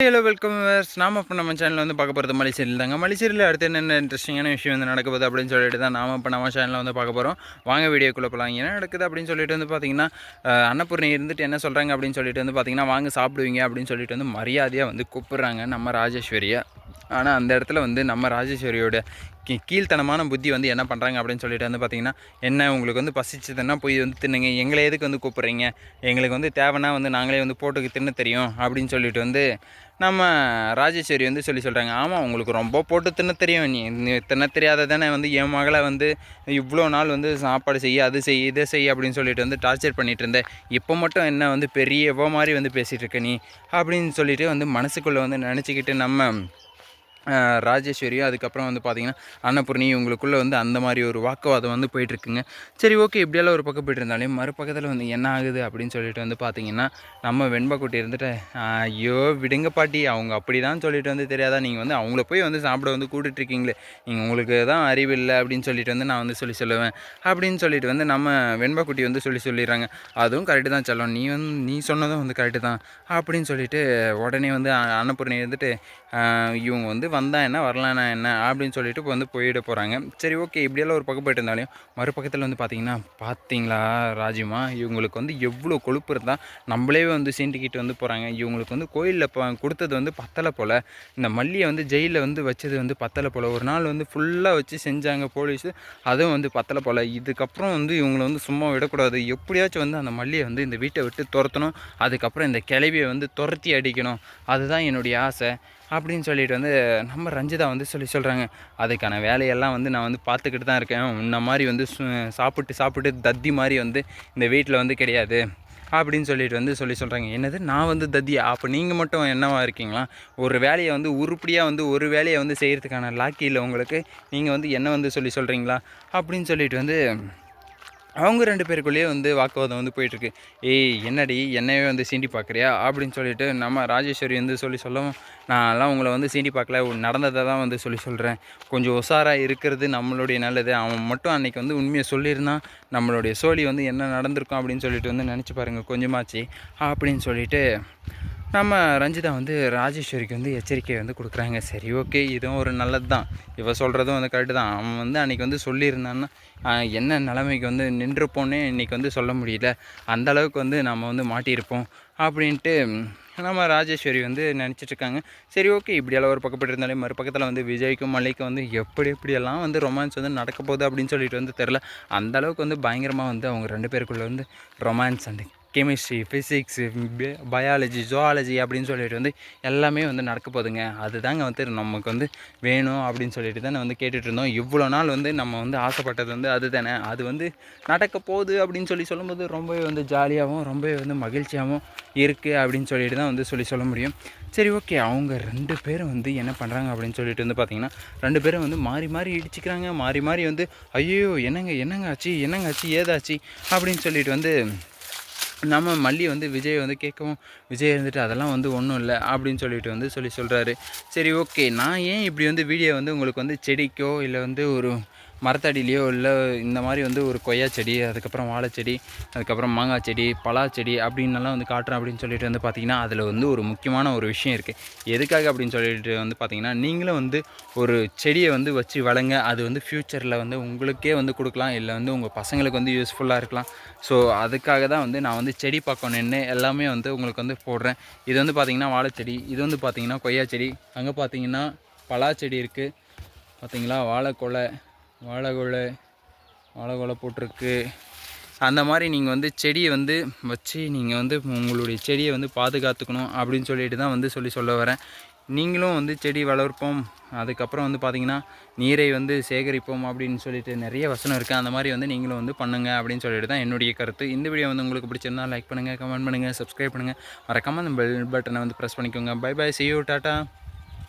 Hello welcome நாம இப்போ நம்ம சேனலில் வந்து பார்க்க போகிறது மலைச்சேரியில் தாங்க. மலைச்சேரியில் அடுத்து என்னென்ன இன்ட்ரெஸ்டிங்கான விஷயம் வந்து நடக்க போகுது அப்படின்னு சொல்லிட்டு தான் நாம இப்போ நம்ம சேனலில் வந்து பார்க்க போகிறோம் வாங்க வீடியோக்குள்ளே போகலாம் என்ன நடக்குது அப்படின்னு சொல்லிட்டு வந்து பார்த்தீங்கன்னா அஹ், அன்னபூர்ணி இருந்துட்டு என்ன சொல்கிறாங்க அப்படின்னு சொல்லிட்டு வந்து பார்த்தீங்கன்னா வாங்க சாப்பிடுவீங்க அப்படின்னு சொல்லிட்டு வந்து மரியாதையாக வந்து கூப்பிட்றாங்க நம்ம ராஜேஸ்வரியை. ஆனால் அந்த இடத்துல வந்து நம்ம ராஜேஸ்வரியோட கீ கீழ்த்தனமான புத்தி வந்து என்ன பண்ணுறாங்க அப்படின்னு சொல்லிட்டு வந்து பார்த்தீங்கன்னா என்ன உங்களுக்கு வந்து பசிச்சதுன்னா போய் வந்து தின்னுங்க. எங்களை எதுக்கு வந்து கூப்பிட்றீங்க? எங்களுக்கு வந்து தேவைன்னா வந்து நாங்களே வந்து போட்டுக்கு தின்னு தெரியும் அப்படின்னு சொல்லிட்டு வந்து நம்ம ராஜேஸ்வரி வந்து சொல்லி சொல்கிறாங்க ஆமாம் உங்களுக்கு ரொம்ப போட்டு தின்ன தெரியும். நீ நீ தின்ன தெரியாத தானே வந்து என் மகளை வந்து இவ்வளோ நாள் வந்து சாப்பாடு செய்ய அது செய் இதை செய் அப்படின்னு சொல்லிட்டு வந்து டார்ச்சர் பண்ணிகிட்டு இருந்தேன் இப்போ மட்டும் என்ன வந்து பெரிய எவ்வளோ மாதிரி வந்து பேசிகிட்டு இருக்க நீ அப்படின்னு சொல்லிட்டு வந்து மனசுக்குள்ளே வந்து நினச்சிக்கிட்டு நம்ம ராஜேஸ்வரியும் அதுக்கப்புறம் வந்து பார்த்தீங்கன்னா அன்னபூர்ணி இவங்களுக்குள்ளே வந்து அந்த மாதிரி ஒரு வாக்குவாதம் வந்து போயிட்டுருக்குங்க. சரி ஓகே இப்படியெல்லாம் ஒரு பக்கம் போயிட்டு இருந்தாலே மறுபக்கத்தில் வந்து என்ன ஆகுது அப்படின்னு சொல்லிட்டு வந்து பார்த்தீங்கன்னா நம்ம வெண்பக்குட்டி இருந்துட்டு ஐயோ விடுங்க பாட்டி அவங்க அப்படி தான் சொல்லிட்டு வந்து தெரியாதா? நீங்கள் வந்து அவங்கள போய் வந்து சாப்பிட வந்து கூட்டிட்டு இருக்கீங்களே நீங்கள் உங்களுக்கு தான் அறிவு இல்லை அப்படின்னு சொல்லிட்டு வந்து நான் வந்து சொல்லி சொல்லுவேன். அப்படின்னு சொல்லிட்டு வந்து நம்ம வெண்பக்குட்டி வந்து சொல்லி சொல்லிடுறாங்க. அதுவும் கரெக்டு தான் செல்லும். நீ வந்து நீ சொன்னதும் வந்து கரெக்டு தான் அப்படின்னு சொல்லிட்டு உடனே வந்து அன்னபூர்ணி இருந்துட்டு இவங்க வந்து வந்தால் என்ன வரலான்னா என்ன அப்படின்னு சொல்லிட்டு இப்போ வந்து போயிட போகிறாங்க சரி ஓகே இப்படியெல்லாம் ஒரு பக்கம் போயிட்டு இருந்தாலும் மறுபக்கத்தில் வந்து பார்த்தீங்கன்னா பார்த்தீங்களா ராஜிமா? இவங்களுக்கு வந்து எவ்வளோ கொழுப்பு இருந்தால் நம்மளே வந்து சீண்டிக்கிட்டு வந்து போகிறாங்க இவங்களுக்கு வந்து கோயிலில் கொடுத்தது வந்து பத்தலை போல். இந்த மல்லியை வந்து ஜெயிலில் வந்து வச்சது வந்து பத்தலை போல். ஒரு நாள் வந்து ஃபுல்லாக வச்சு செஞ்சாங்க போலீஸு அதுவும் வந்து பத்தலை போல். இதுக்கப்புறம் வந்து இவங்களை வந்து சும்மா விடக்கூடாது. எப்படியாச்சும் வந்து அந்த மல்லியை வந்து இந்த வீட்டை விட்டு துரத்தணும். அதுக்கப்புறம் இந்த கிளவியை வந்து துரத்தி அடிக்கணும். அதுதான் என்னுடைய ஆசை. அப்படின்னு சொல்லிட்டு வந்து நம்ம ரஞ்சிதா வந்து சொல்லி சொல்கிறாங்க அதுக்கான வேலையெல்லாம் வந்து நான் வந்து பார்த்துக்கிட்டு தான் இருக்கேன். உன்ன மாதிரி வந்து சு- சாப்பிட்டு சாப்பிட்டு தத்தி மாதிரி வந்து இந்த வீட்டில் வந்து கிடையாது. அப்படின்னு சொல்லிட்டு வந்து சொல்லி சொல்கிறாங்க என்னது? நான் வந்து தத்தியா? அப்போ நீங்கள் மட்டும் என்னவா இருக்கீங்களா? ஒரு வேலையை வந்து உருப்படியாக வந்து ஒரு வேலையை வந்து செய்கிறதுக்கான லாக்கி இல்லை உங்களுக்கு. நீங்கள் வந்து என்ன வந்து சொல்லி சொல்கிறீங்களா அப்படின்னு சொல்லிட்டு வந்து அவங்க ரெண்டு பேருக்குள்ளேயே வந்து வாக்குவாதம் வந்து போயிட்டுருக்கு. ஏய் என்னடி? என்னையே வந்து சீண்டி பார்க்குறியா அப்படின்னு சொல்லிட்டு நம்ம ராஜேஸ்வரி வந்து சொல்லி சொல்லவும் நான்லாம் உங்களை வந்து சீண்டி பார்க்கல நடந்ததை தான் வந்து சொல்லி சொல்கிறேன் கொஞ்சம் உஷாராக இருக்கிறது நம்மளுடைய நல்லது. அவன் மட்டும் அன்றைக்கி வந்து உண்மையை சொல்லியிருந்தான் நம்மளுடைய சோழி வந்து என்ன நடந்திருக்கும் அப்படின்னு சொல்லிட்டு வந்து நினச்சி பாருங்கள் கொஞ்சமாச்சு. அப்படின்னு சொல்லிட்டு நம்ம ரஞ்சிதா வந்து ராஜேஸ்வரிக்கு வந்து எச்சரிக்கை வந்து கொடுக்குறாங்க. சரி ஓகே இதுவும் ஒரு நல்லது தான் இவ சொல்கிறதும் வந்து கரெக்டு தான். அவன் வந்து அன்றைக்கி வந்து சொல்லியிருந்தான்னா என்ன நிலைமைக்கு வந்து நின்றுப்போன்னே இன்றைக்கி வந்து சொல்ல முடியல. அந்த அளவுக்கு வந்து நம்ம வந்து மாட்டியிருப்போம் அப்படின்ட்டு நம்ம ராஜேஸ்வரி வந்து நினச்சிட்ருக்காங்க சரி ஓகே இப்படியெல்லாம் ஒரு பக்கப்பட்டு இருந்தாலே மறுபக்கத்தில் வந்து விஜய்க்கும் மல்லிக்கும் வந்து எப்படி எப்படியெல்லாம் வந்து ரொமான்ஸ் வந்து நடக்க போகுது அப்படின்னு சொல்லிட்டு வந்து தெரில அந்தளவுக்கு வந்து பயங்கரமாக வந்து அவங்க ரெண்டு பேருக்குள்ளே வந்து romance and chemistry physics biology zoology அப்படின்னு சொல்லிட்டு வந்து எல்லாமே வந்து நடக்க போதுங்க அதுதாங்க வந்து நமக்கு வந்து வேணும் அப்படின்னு சொல்லிட்டு தானே வந்து கேட்டுட்டு இருந்தோம். இவ்வளோ நாள் வந்து நம்ம வந்து ஆசைப்பட்டது வந்து அது தானே அது வந்து நடக்க போகுது அப்படின்னு சொல்லி சொல்லும்போது ரொம்பவே வந்து ஜாலியாகவும் ரொம்பவே வந்து மகிழ்ச்சியாகவும் இருக்குது அப்படின்னு சொல்லிட்டு தான் வந்து சொல்லி சொல்ல முடியும். சரி ஓகே அவங்க ரெண்டு பேரும் வந்து என்ன பண்ணுறாங்க அப்படின்னு சொல்லிட்டு வந்து பார்த்தீங்கன்னா ரெண்டு பேரும் வந்து மாறி மாறி இடிச்சிக்கிறாங்க. மாறி மாறி வந்து ஐயோ என்னங்க என்னங்க ஆச்சு? என்னங்க ஆச்சு? ஏதாச்சு? அப்படின்னு சொல்லிட்டு வந்து நம்ம மல்லி வந்து விஜய் வந்து கேட்கவும் விஜய் இருந்துட்டு அதெல்லாம் வந்து ஒன்றும் இல்லை அப்படின்னு சொல்லிட்டு வந்து சொல்லி சொல்கிறாரு சரி ஓகே. நான் ஏன் இப்படி வந்து வீடியோ வந்து உங்களுக்கு வந்து செடிக்கோ இல்லை வந்து ஒரு மரத்தடியிலையோ இல்லை இந்த மாதிரி வந்து ஒரு கொய்யா செடி அதுக்கப்புறம் வாழைச்செடி அதுக்கப்புறம் மாங்காய் செடி பலா செடி வந்து காட்டுறேன் அப்படின்னு சொல்லிட்டு வந்து பார்த்தீங்கன்னா அதில் வந்து ஒரு முக்கியமான ஒரு விஷயம் இருக்குது எதுக்காக அப்படின்னு சொல்லிட்டு வந்து பார்த்தீங்கன்னா நீங்களும் வந்து ஒரு செடியை வந்து வச்சு வளங்க. அது வந்து ஃப்யூச்சரில் வந்து உங்களுக்கே வந்து கொடுக்கலாம். இல்லை வந்து உங்கள் பசங்களுக்கு வந்து யூஸ்ஃபுல்லாக இருக்கலாம். ஸோ அதுக்காக தான் வந்து நான் வந்து செடி பக்கம் நின்று எல்லாமே வந்து உங்களுக்கு வந்து போடுறேன். இது வந்து பார்த்தீங்கன்னா வாழைச்செடி இது வந்து பார்த்தீங்கன்னா கொய்யா செடி. அங்கே பார்த்தீங்கன்னா பலா செடி இருக்குது பார்த்தீங்களா? வாழைக்கொலை வாழைக்கொலை வாழைக்கொலை போட்டிருக்கு. அந்த மாதிரி நீங்கள் வந்து செடியை வந்து வச்சு நீங்கள் வந்து உங்களுடைய செடியை வந்து பாதுகாத்துக்கணும் அப்படின்னு சொல்லிட்டு தான் வந்து சொல்லி சொல்ல வரேன். நீங்களும் வந்து செடி வளர்ப்போம். அதுக்கப்புறம் வந்து பார்த்தீங்கன்னா நீரை வந்து சேகரிப்போம் அப்படின்னு சொல்லிட்டு நிறைய வசனம் இருக்குது அந்த மாதிரி வந்து நீங்களும் வந்து பண்ணுங்க அப்படின்னு சொல்லிட்டு தான் என்னுடைய கருத்து. இந்த வீடியோ வந்து உங்களுக்கு பிடிச்சிருந்தா லைக் பண்ணுங்கள் கமெண்ட் பண்ணுங்கள் சப்ஸ்கிரைப் பண்ணுங்கள் மறக்காமல் அந்த பெல் பட்டனை வந்து ப்ரெஸ் பண்ணிக்கோங்க. Bye bye see you tata